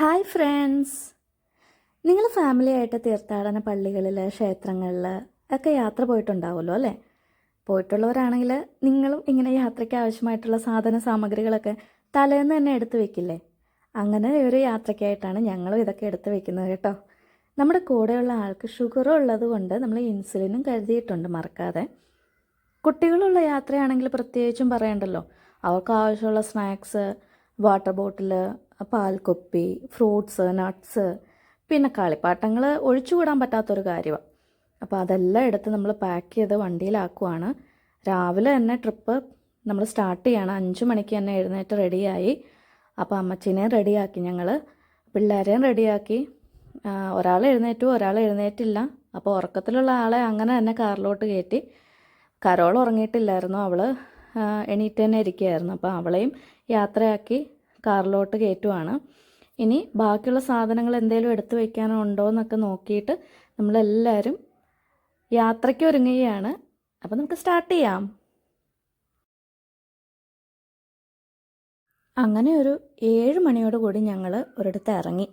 Hi friends. നിങ്ങൾ family ആയിട്ട് തീർത്ഥാടന പള്ളികളിൽ ക്ഷേത്രങ്ങളിൽ ഒക്കെ യാത്ര പോയിട്ടുണ്ടാവുമല്ലോ അല്ലേ? പോയിട്ടുള്ളവരാണെങ്കിൽ നിങ്ങളും ഇങ്ങനെ യാത്രയ്ക്ക് ആവശ്യമായിട്ടുള്ള സാധന സാമഗ്രികളൊക്കെ തലേന്ന് തന്നെ എടുത്തു വെക്കില്ലേ? അങ്ങനെ ഒരു യാത്രയ്ക്കായിട്ടാണ് ഞങ്ങളും ഇതൊക്കെ എടുത്തു വെക്കുന്നത് കേട്ടോ. നമ്മുടെ കൂടെയുള്ള ആൾക്ക് ഷുഗറും ഉള്ളത് കൊണ്ട് നമ്മൾ ഇൻസുലിനും കരുതിയിട്ടുണ്ട് മറക്കാതെ. കുട്ടികളുള്ള യാത്രയാണെങ്കിൽ പ്രത്യേകിച്ചും പറയണ്ടല്ലോ. അവർക്ക് ആവശ്യമുള്ള സ്നാക്സ് വാട്ടർ ബോട്ടിൽ പാൽക്കുപ്പി ഫ്രൂട്ട്സ് നട്ട്സ് പിന്നെ കളിപ്പാട്ടങ്ങൾ ഒഴിച്ചുകൂടാൻ പറ്റാത്തൊരു കാര്യമാണ് അപ്പോൾ അതെല്ലാം എടുത്ത് നമ്മൾ പാക്ക് ചെയ്ത് വണ്ടിയിലാക്കുവാണ്. രാവിലെ തന്നെ ട്രിപ്പ് നമ്മൾ സ്റ്റാർട്ട് ചെയ്യണം. അഞ്ച് മണിക്ക് തന്നെ എഴുന്നേറ്റ് റെഡിയായി അപ്പോൾ അമ്മച്ചിനെയും റെഡിയാക്കി ഞങ്ങൾ പിള്ളേരെയും റെഡിയാക്കി ഒരാൾ എഴുന്നേറ്റു ഒരാൾ എഴുന്നേറ്റില്ല. അപ്പോൾ ഉറക്കത്തിലുള്ള ആളെ അങ്ങനെ തന്നെ കാറിലോട്ട് കയറ്റി. കരോൾ ഉറങ്ങിയിട്ടില്ലായിരുന്നു അവൾ എണീറ്റ് തന്നെ ഇരിക്കുകയായിരുന്നു. അപ്പോൾ അവളെയും യാത്രയാക്കി കാറിലോട്ട് കയറ്റുവാണ്. ഇനി ബാക്കിയുള്ള സാധനങ്ങൾ എന്തെങ്കിലും എടുത്തു വയ്ക്കാനോ ഉണ്ടോ എന്നൊക്കെ നോക്കിയിട്ട് നമ്മളെല്ലാവരും യാത്രയ്ക്ക് ഒരുങ്ങുകയാണ്. അപ്പോൾ നമുക്ക് സ്റ്റാർട്ട് ചെയ്യാം. അങ്ങനെ ഒരു ഏഴ് മണിയോട് കൂടി ഞങ്ങൾ ഒരിടത്ത് ഇറങ്ങി.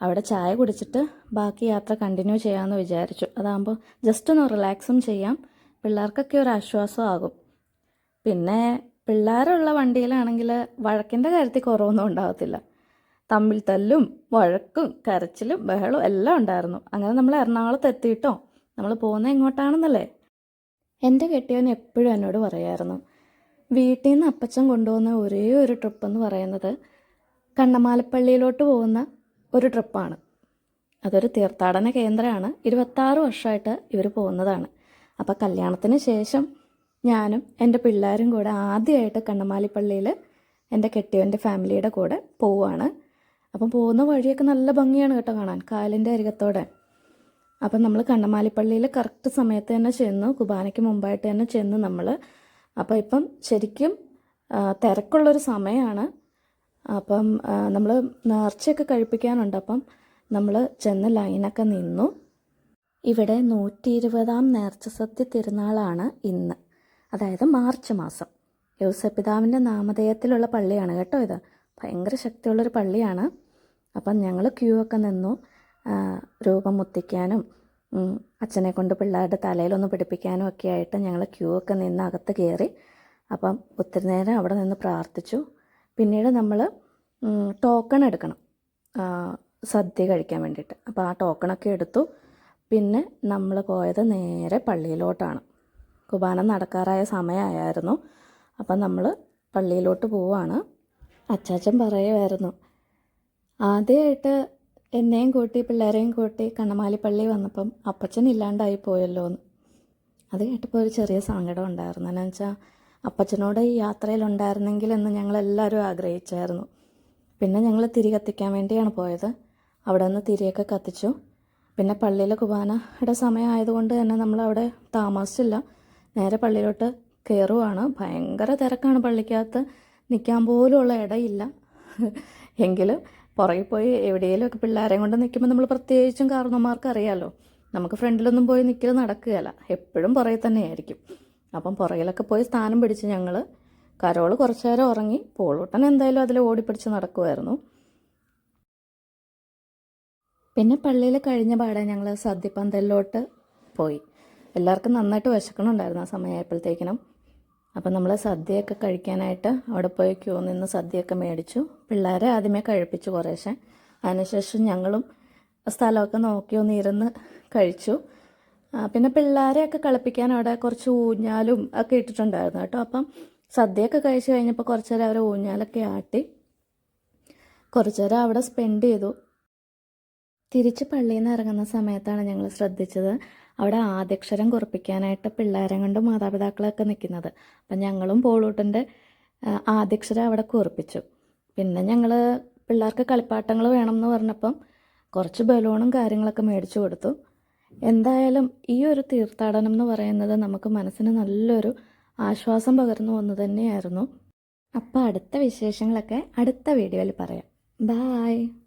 അവിടെ ചായ കുടിച്ചിട്ട് ബാക്കി യാത്ര കണ്ടിന്യൂ ചെയ്യാമെന്ന് വിചാരിച്ചു. അതാകുമ്പോൾ ജസ്റ്റ് ഒന്ന് റിലാക്സും ചെയ്യാം. പിള്ളേർക്കൊക്കെ ഒരു ആശ്വാസമാകും. പിന്നെ പിള്ളേരുള്ള വണ്ടിയിലാണെങ്കിൽ വഴക്കിന്റെ കാര്യത്തിൽ കുറവൊന്നും ഉണ്ടാകത്തില്ല തമ്മിൽ തല്ലും വഴക്കും കരച്ചിലും ബഹളവും എല്ലാം ഉണ്ടായിരുന്നു. അങ്ങനെ നമ്മൾ എറണാകുളത്ത് എത്തിയിട്ടോ? നമ്മൾ പോകുന്നത് എങ്ങോട്ടാണെന്നല്ലേ? എന്റെ കെട്ടിയവൻ എപ്പോഴും എന്നോട് പറയായിരുന്നു. വീട്ടിൽ നിന്ന് അപ്പച്ചൻ കൊണ്ടുപോകുന്ന ഒരേ ഒരു ട്രിപ്പ് എന്ന് പറയുന്നത് കണ്ണമാലപ്പള്ളിയിലോട്ട് പോകുന്ന ഒരു ട്രിപ്പാണ് അതൊരു തീർത്ഥാടന കേന്ദ്രമാണ്. ഇരുപത്താറ് വർഷമായിട്ട് ഇവർ പോകുന്നതാണ്. അപ്പോൾ കല്യാണത്തിന് ശേഷം ഞാനും എന്റെ പിള്ളേരും കൂടെ ആദ്യമായിട്ട് കണ്ണമാലിപ്പള്ളിയിൽ എന്റെ കെട്ടിയവന്റെ ഫാമിലിയുടെ കൂടെ പോവുകയാണ് അപ്പം പോകുന്ന വഴിയൊക്കെ നല്ല ഭംഗിയാണ് കേട്ടോ കാണാൻ കാലിന്റെ അരികത്തോടെ. അപ്പം നമ്മൾ കണ്ണമാലിപ്പള്ളിയിൽ കറക്റ്റ് സമയത്ത് തന്നെ ചെന്നു കുബാനയ്ക്ക് മുമ്പായിട്ട് തന്നെ ചെന്ന് നമ്മൾ അപ്പോൾ ഇപ്പം ശരിക്കും തിരക്കുള്ളൊരു സമയമാണ് അപ്പം നമ്മൾ നേർച്ചയൊക്കെ കഴിപ്പിക്കാനുണ്ട്. അപ്പം നമ്മൾ ചെന്ന് ലൈനൊക്കെ നിന്നു. ഇവിടെ നൂറ്റി ഇരുപതാം നേർച്ച സത്യ തിരുനാളാണ് ഇന്ന്. അതായത് മാർച്ച് മാസം. യൗസപിതാവിന്റെ നാമധേയത്തിലുള്ള പള്ളിയാണ് കേട്ടോ ഇത്. ഭയങ്കര ശക്തിയുള്ളൊരു പള്ളിയാണ്. അപ്പം ഞങ്ങൾ ക്യൂ ഒക്കെ നിന്നു രൂപം മുത്തിക്കാനും അച്ഛനെ കൊണ്ട് പിള്ളേരുടെ തലയിലൊന്ന് പിടിപ്പിക്കാനും ഒക്കെ ആയിട്ട് ഞങ്ങൾ ക്യൂ ഒക്കെ നിന്ന് അകത്ത് കയറി അപ്പം ഒത്തിരി നേരം അവിടെ നിന്ന് പ്രാർത്ഥിച്ചു. പിന്നീട് നമ്മൾ ടോക്കൺ എടുക്കണം. സദ്യ കഴിക്കാൻ വേണ്ടിയിട്ട്. അപ്പോൾ ആ ടോക്കണൊക്കെ എടുത്തു. പിന്നെ നമ്മൾ പോയത് നേരെ പള്ളിയിലോട്ടാണ്. കുർബാന നടക്കാറായ സമയമായിരുന്നു അപ്പം നമ്മൾ പള്ളിയിലോട്ട് പോവാണ്. അച്ചാച്ചൻ പറയുമായിരുന്നു ആദ്യമായിട്ട് എന്നെയും കൂട്ടി പിള്ളേരെയും കൂട്ടി കണ്ണമാലി പള്ളി വന്നപ്പം അപ്പച്ചൻ ഇല്ലാണ്ടായി പോയല്ലോ എന്ന് അത് കേട്ടപ്പോൾ ഒരു ചെറിയ സങ്കടം ഉണ്ടായിരുന്നു. എന്നു വെച്ചാൽ അപ്പച്ചനോട് ഈ യാത്രയിൽ ഉണ്ടായിരുന്നെങ്കിൽ എന്ന് ഞങ്ങളെല്ലാവരും ആഗ്രഹിച്ചായിരുന്നു. പിന്നെ ഞങ്ങൾ തിരി കത്തിക്കാൻ വേണ്ടിയാണ് പോയത്. അവിടെ നിന്ന് തിരിയൊക്കെ കത്തിച്ചു. പിന്നെ പള്ളിയിലെ കുബാനയുടെ സമയമായതുകൊണ്ട് തന്നെ നമ്മളവിടെ താമസിച്ചില്ല. നേരെ പള്ളിയിലോട്ട് കയറുവാണ് ഭയങ്കര തിരക്കാണ് പള്ളിക്കകത്ത്. നിൽക്കാൻ പോലുമുള്ള ഇടയില്ല. എങ്കിലും പുറകിൽ പോയി എവിടെയെങ്കിലും ഒക്കെ പിള്ളേരെയും കൊണ്ട് നിൽക്കുമ്പോൾ നമ്മൾ പ്രത്യേകിച്ചും കാരണവന്മാർക്ക് അറിയാമല്ലോ നമുക്ക് ഫ്രണ്ടിലൊന്നും പോയി നിൽക്കൽ നടക്കുകയല്ല. എപ്പോഴും പുറകിൽ തന്നെയായിരിക്കും അപ്പം പുറകിലൊക്കെ പോയി സ്ഥാനം പിടിച്ച് ഞങ്ങൾ കരോൾ കുറച്ചു നേരം ഉറങ്ങി പോളൂട്ടൻ എന്തായാലും അതിൽ ഓടിപ്പിടിച്ച് നടക്കുമായിരുന്നു പിന്നെ പള്ളിയിൽ കഴിഞ്ഞ പാടെ ഞങ്ങൾ സദ്യപ്പന്തലിലോട്ട് പോയി. എല്ലാവർക്കും നന്നായിട്ട് വിശക്കണുണ്ടായിരുന്നു ആ സമയമായപ്പോഴത്തേക്കിനും. അപ്പം നമ്മൾ സദ്യയൊക്കെ കഴിക്കാനായിട്ട് അവിടെ പോയി ക്യൂ നിന്ന് സദ്യയൊക്കെ മേടിച്ചു. പിള്ളേരെ ആദ്യമേ കഴിപ്പിച്ചു കുറേശ്ശെ. അതിനുശേഷം ഞങ്ങളും സ്ഥലമൊക്കെ നോക്കി ഒന്ന് ഇരുന്ന് കഴിച്ചു. പിന്നെ പിള്ളേരെയൊക്കെ കളിപ്പിക്കാൻ അവിടെ കുറച്ച് ഊഞ്ഞാലും ഒക്കെ ഇട്ടിട്ടുണ്ടായിരുന്നു കേട്ടോ. അപ്പം സദ്യയൊക്കെ കഴിച്ചു കഴിഞ്ഞപ്പോൾ കുറച്ച് നേരം അവർ ഊഞ്ഞാലൊക്കെ ആട്ടി. കുറച്ച് നേരം അവിടെ സ്പെൻഡ് ചെയ്തു. തിരിച്ച് പള്ളിയിൽ നിന്ന് ഇറങ്ങുന്ന സമയത്താണ് ഞങ്ങൾ ശ്രദ്ധിച്ചത്. അവിടെ ആദ്യക്ഷരം കുറപ്പിക്കാനായിട്ട് പിള്ളേരെ കൊണ്ട് മാതാപിതാക്കളൊക്കെ നിൽക്കുന്നത്. അപ്പം ഞങ്ങളും പോളൂട്ടന്റെ ആദ്യക്ഷരം അവിടെ കുറിപ്പിച്ചു. പിന്നെ ഞങ്ങൾ പിള്ളേർക്ക് കളിപ്പാട്ടങ്ങൾ വേണം എന്ന് പറഞ്ഞപ്പം കുറച്ച് ബലൂണും കാര്യങ്ങളൊക്കെ മേടിച്ചു കൊടുത്തു. എന്തായാലും ഈ ഒരു തീർത്ഥാടനം എന്ന് പറയുന്നത് നമുക്ക് മനസ്സിന് നല്ലൊരു ആശ്വാസം പകർന്നു ഒന്ന് തന്നെയായിരുന്നു. അപ്പോൾ അടുത്ത വിശേഷങ്ങളൊക്കെ അടുത്ത വീഡിയോയിൽ പറയാം. ബായ്.